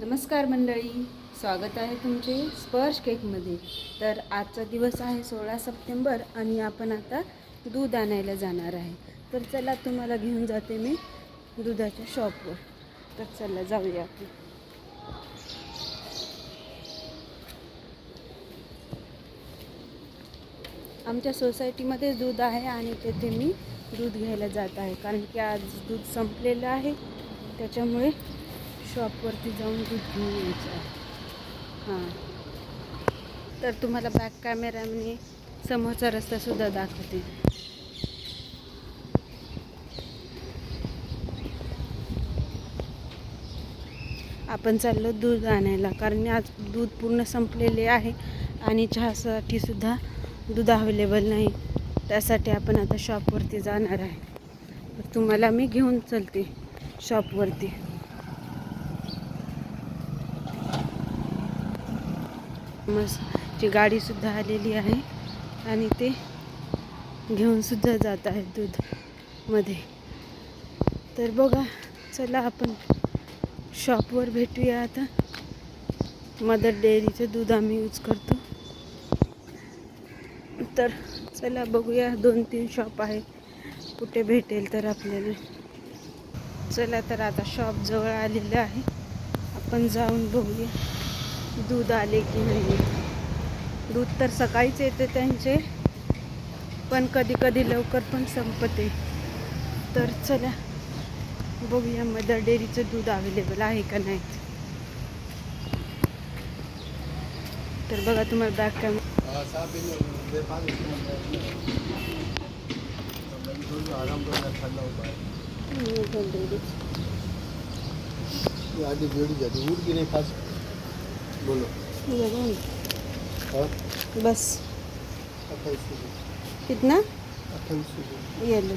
नमस्कार मंडळी स्वागत आहे तुमचे स्पर्श केकमध्ये. तर आजचा दिवस आहे सोळा सप्टेंबर आणि आपण आता दूध आणायला जाणार आहे. तर चला तुम्हाला घेऊन जाते मी दुधाच्या शॉपवर. तर चला जाऊया आपण. आमच्या सोसायटीमध्ये दूध आहे आणि तेथे मी दूध घ्यायला जात आहे. कारण की आज दूध संपलेलं आहे. त्याच्यामुळे शॉपवरती जाऊन दूध घेऊन यायचं. आहे हां. तर तुम्हाला बॅक कॅमेऱ्याने समोरचा रस्तासुद्धा दाखवते. आपण चाललो दूध आणायला कारण आज दूध पूर्ण संपलेले आहे आणि चहासाठी सुद्धा दूध अवेलेबल नाही. त्यासाठी आपण आता शॉपवरती जाणार आहे. तर तुम्हाला मी घेऊन चलते शॉपवरती ची गाडीसुद्धा आलेली आहे. आणि ते घेऊनसुद्धा जात आहेत दूधमध्ये. तर बघा चला आपण शॉपवर भेटूया आता. मदर डेअरीचं दूध आम्ही यूज करतो. तर चला बघूया दोन तीन शॉप आहे कुठे भेटेल तर आपल्याला. चला तर आता शॉप जवळ आलेलं आहे. आपण जाऊन बघूया. दूध आले की नाही? दूध तर सकाळीच येते त्यांचे पण कधी कधी लवकर पण संपते. तर चला बघूया मदर डेअरीचं दूध अवेलेबल आहे का नाही. तर बघा तुम्हाला बॅग काय आधी बेडी जाते उठ की नाही खास बोलो हाँ बस अट्ठाईस रुपये कितना अट्ठाईस रुपये ये लो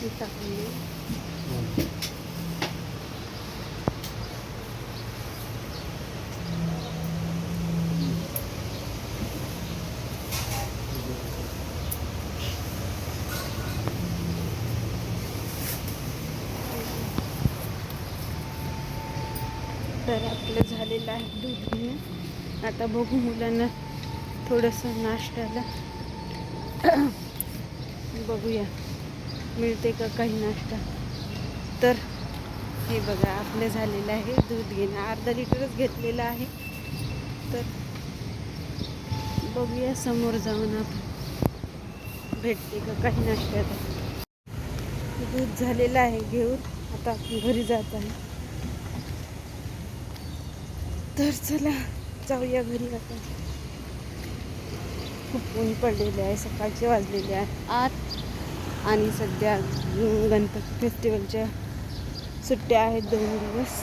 हे टाकून तर आपलं झालेलं आहे दूध घेऊन. आता बघू मुलांना थोडंसं नाश्त्याला. बघूया. मिळते का काही नाश्ता? तर हे बघा आपलं झालेलं आहे दूध घेणं. अर्धा लिटरच घेतलेलं आहे. तर बघूया समोर जाऊन आपण. भेटते का काही नाश्त्याला? दूध झालेलं आहे घेऊन. आता आपण घरी जात आहे तर चला जाऊया घरी आता. खूप ऊन पडलेले आहे सकाळचे वाजलेले आहे. आठ आणि सध्या गणपती फेस्टिवलच्या सुट्ट्या आहेत दोन दिवस.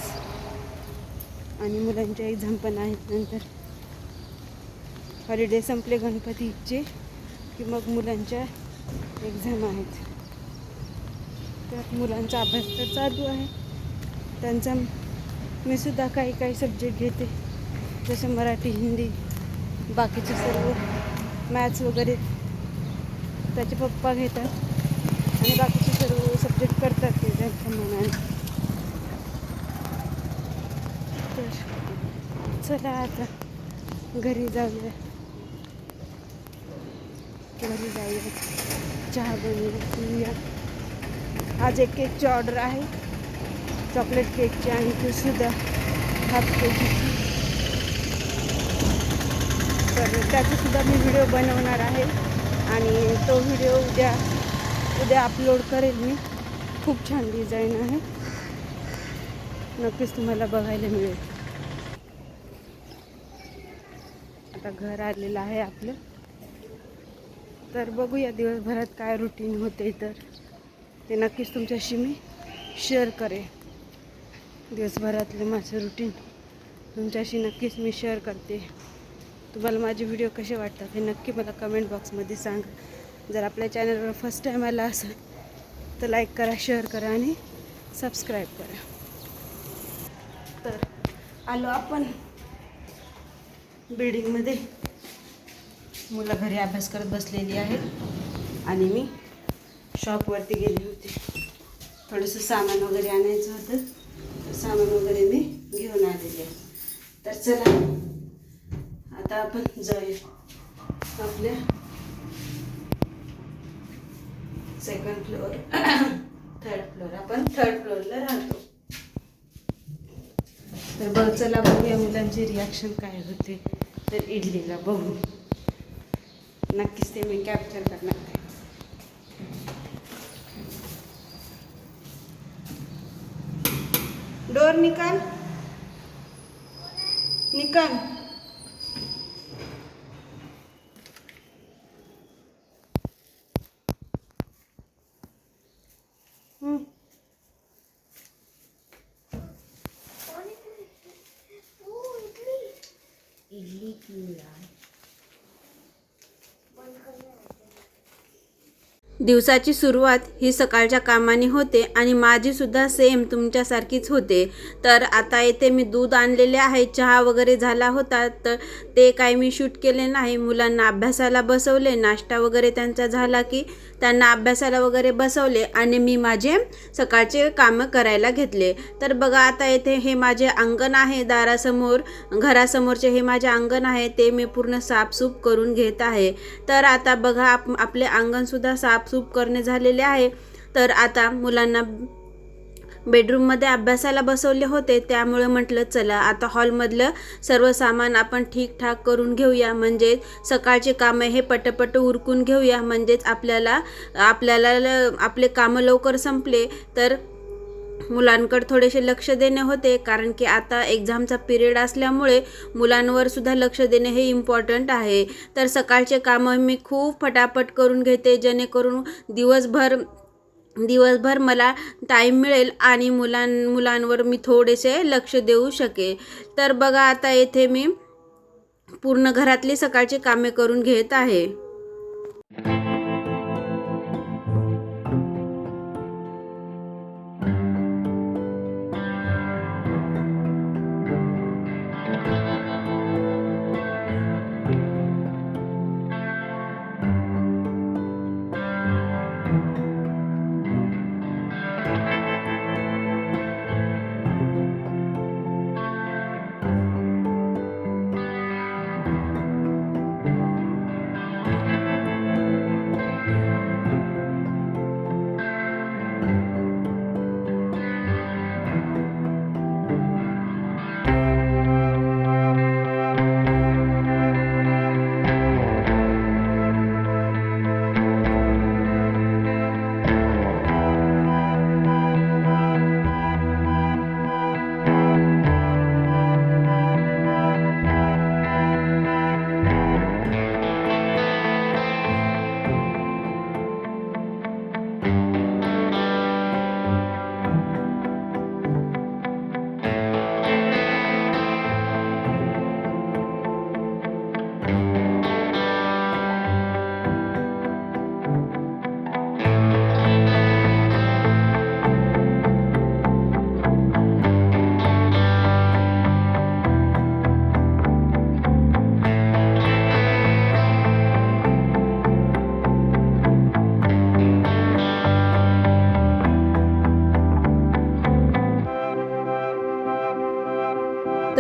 आणि मुलांच्या एक्झाम पण आहेत नंतर. हॉलिडे संपले गणपतीचे की मग मुलांच्या एक्झाम आहेत. तर मुलांचा अभ्यास तर चालू आहे. त्यांचा मी सुद्धा काही काही सब्जेक्ट घेते. जसे मराठी हिंदी बाकीचे सर्व मॅथ्स वगैरे त्याचे पप्पा घेतात. आणि बाकीचे सर्व सब्जेक्ट करतात ते त्यांच्या मनाने तर चला आता घरी जाऊया. घरी जाऊया. चहा बनवूया. आज एक केकची ऑर्डर आहे. चॉकलेट केकची आणि ती सुद्धा हाफ केजीची तर त्याचासुद्धा मी व्हिडिओ बनवणार आहे आणि तो व्हिडिओ उद्या उद्या अपलोड करेल मी. खूप छान डिझाईन आहे. नक्कीच तुम्हाला बघायला मिळेल. आता घर आलेलं आहे आपलं. तर बघूया दिवसभरात काय रुटीन होते तर ते नक्कीच तुमच्याशी मी शेअर करेन. दिवसभरातले माझं रुटीन तुमच्याशी नक्कीच मी शेअर करते. तुम्हाला माझे व्हिडिओ कसे वाटतात हे नक्की मला कमेंट बॉक्समध्ये सांगा. जर आपल्या चॅनलवर फर्स्ट टाईम आला असेल तर लाईक करा शेअर करा आणि सबस्क्राईब करा. तर आलो आपण बिल्डिंगमध्ये मुलं घरी अभ्यास करत बसलेली आहेत आणि मी शॉपवरती गेली होती. थोडंसं सामान वगैरे आणायचं होतं. सामान वगैरे मी घेऊन आलेली आहे. तर चला आता आपण जाऊया. आपल्या सेकंड फ्लोअर थर्ड फ्लोअर आपण थर्ड फ्लोअरला राहतो. तर बघ चला बघूया मुलांचे रिॲक्शन काय होते. तर इडलीला बघू. नक्कीच ते मी कॅप्चर करणार आहे. डोर निकाल निकाल हम्म. दिवसाची सुरुवात ही सकाळच्या कामाने होते आणि माझीसुद्धा सेम तुमच्यासारखीच होते. तर आता येथे मी दूध आणलेले आहे चहा वगैरे झाला होता तर ते काय मी शूट केले नाही. मुलांना अभ्यासाला बसवले नाश्ता वगैरे त्यांचा झाला की त्यांना अभ्यासाला वगैरे बसवले आणि मी माझे सकाळचे कामं करायला घेतले. तर बघा आता येथे हे माझे अंगण आहे दारासमोर घरासमोरचे हे माझे अंगण आहे ते मी पूर्ण साफसूफ करून घेत आहे. तर आता बघा आप आपले अंगणसुद्धा साफ चूक करणे झालेले आहे. तर आता मुलांना बेडरूममध्ये अभ्यासाला बसवले होते. त्यामुळे म्हटलं चला आता हॉलमधलं सर्व सामान आपण ठीकठाक करून घेऊया. म्हणजे सकाळचे कामं हे पटपट उरकून घेऊया. म्हणजेच आपल्याला आपल्याला ल- आपले कामं लवकर संपले. तर मुलांकडे थोडेसे लक्ष देणे होते कारण की आता एक्झामचा पिरियड असल्यामुळे मुलांवर सुद्धा लक्ष देणे हे इम्पॉर्टंट आहे. तर सकाळचे कामं मी खूप फटाफट करून घेते जेणेकरून दिवसभर दिवसभर मला टाईम मिळेल आणि मुलां मुलांवर मी थोडेसे लक्ष देऊ शके तर बघा आता येथे मी पूर्ण घरातली सकाळची कामे करून घेत आहे.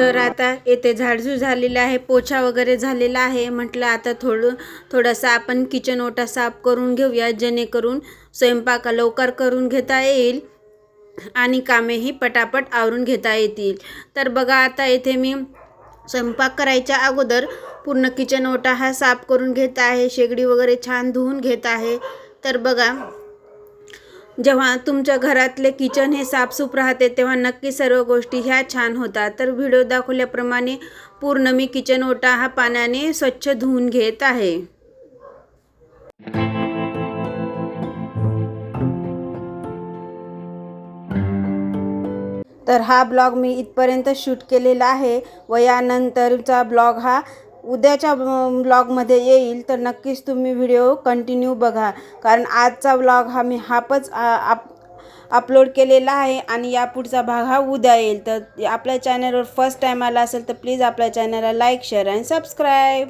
तर आता येथे झाडझूड झालेलं आहे पोछा वगैरे झालेला आहे. म्हटलं आता थोडं थोडासा आपण किचन ओटा साफ करून घेऊया जेणेकरून स्वयंपाक लवकर करून घेता येईल आणि कामेही पटापट आवरून घेता येतील. तर बघा आता येथे मी स्वयंपाक करायच्या अगोदर पूर्ण किचन ओटा हा साफ करून घेत आहे शेगडी वगैरे छान धुवून घेत आहे. तर बघा जेव्हा तुमच्या घरातले किचन हे साफसूफ राहते तेव्हा नक्की सर्व गोष्टी ह्या छान होतात. तर व्हिडिओ दाखवल्याप्रमाणे पूर्ण मी किचन ओटा हा पाण्याने स्वच्छ धुवून घेत आहे. तर हा ब्लॉग मी इथपर्यंत शूट केलेला आहे. व यानंतरचा ब्लॉग हा उद्याच्या ब्लॉगमध्ये येईल तर नक्कीच तुम्ही व्हिडिओ कंटिन्यू बघा. कारण आजचा ब्लॉग हा मी हापच आप अपलोड केलेला आहे आणि या पुढचा भाग हा उद्या येईल. तर आपल्या चॅनलवर फर्स्ट टाईम आला असेल तर प्लीज आपल्या चॅनलला लाईक शेअर आणि सबस्क्राईब